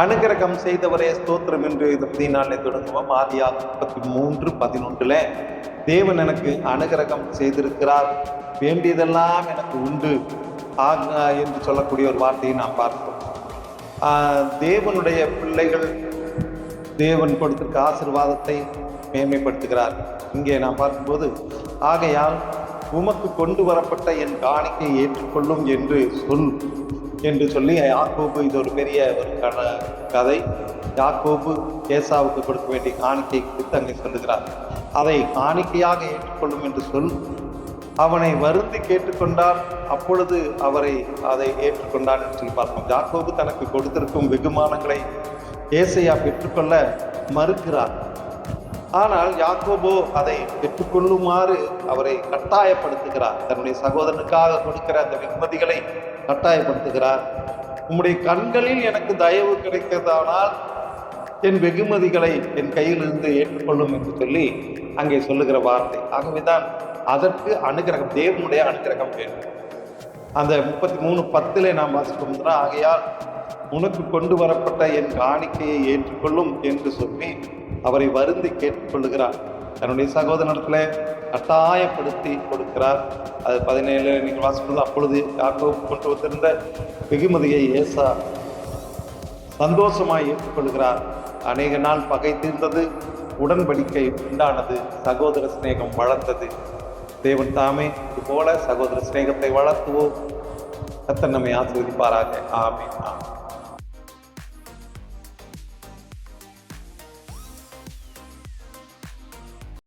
அனுகிரகம் செய்தவரே ஸ்தோத்திரம் என்று இதை பற்றி நாளை தொடங்குவோம் ஆதியாக முப்பத்தி மூன்று பதினொன்றுல தேவன் எனக்கு அனுகிரகம் செய்திருக்கிறார். வேண்டியதெல்லாம் எனக்கு உண்டு. ஆக என்று சொல்லக்கூடிய ஒரு வார்த்தையை நாம் பார்த்தோம் தேவனுடைய பிள்ளைகள் தேவன் கொடுத்திருக்க ஆசீர்வாதத்தை மேன்மைப்படுத்துகிறார். இங்கே நாம் பார்க்கும்போது ஆகையால் உமக்கு கொண்டு வரப்பட்ட என் காணிக்கை ஏற்றுக்கொள்ளும் என்று சொல். என்று சொல்லி யாக்கோபு இது ஒரு பெரிய ஒரு கட கதை. யாக்கோபு ஏசாவுக்கு கொடுக்க வேண்டிய காணிக்கை குறித்து அங்கே சொல்லுகிறார். அதை காணிக்கையாக ஏற்றுக்கொள்ளும் என்று சொல். அவனை வருந்தி கேட்டுக்கொண்டார் அப்பொழுது அவரை அதை ஏற்றுக்கொண்டார் என்று சொல்லி பார்ப்போம். யாக்கோபு தனக்கு கொடுத்திருக்கும் வெகுமானங்களை ஏசையா பெற்றுக்கொள்ள மறுக்கிறார். ஆனால் யாக்கோபோ அதை பெற்றுக்கொள்ளுமாறு அவரை கட்டாயப்படுத்துகிறார். தன்னுடைய சகோதரனுக்காக கொடுக்கிற அந்த வெகுமதிகளை கட்டாயப்படுத்துகிறார். உம்முடைய கண்களில் எனக்கு தயவு கிடைக்கிறதானால் என் வெகுமதிகளை என் கையிலிருந்து ஏற்றுக்கொள்ளும் என்று சொல்லி அங்கே சொல்லுகிற வார்த்தை. ஆகவேதான் அதற்கு அனுகிரகம் தேவனுடைய அனுகிரகம் வேண்டும். அந்த முப்பத்தி மூணு பத்திலே நாம் வாசிப்போம்னா ஆகையால் உனக்கு கொண்டு வரப்பட்ட என் காணிக்கையை ஏற்றுக்கொள்ளும் என்று சொல்லி அவரை வருந்தி கேட்டுக்கொள்ளுகிறார். தன்னுடைய சகோதரத்தில் கட்டாயப்படுத்தி கொடுக்கிறார். அது பதினேழு நீங்கள் வாசிப்பது அப்பொழுது யாக்கோபு கொண்டு வந்திருந்த வெகுமதியை ஏசா சந்தோஷமாய் ஏற்றுக்கொள்கிறார். அநேக நாள் பகை தீர்ந்தது உடன்படிக்கை உண்டானது சகோதர சிநேகம் வளர்ந்தது. தேவன் தாமே இது போல சகோதர சிநேகத்தை வளர்த்துவோம். கத்தர் நம்மை ஆசீர்வதிப்பாராக. ஆமே ஆமென்.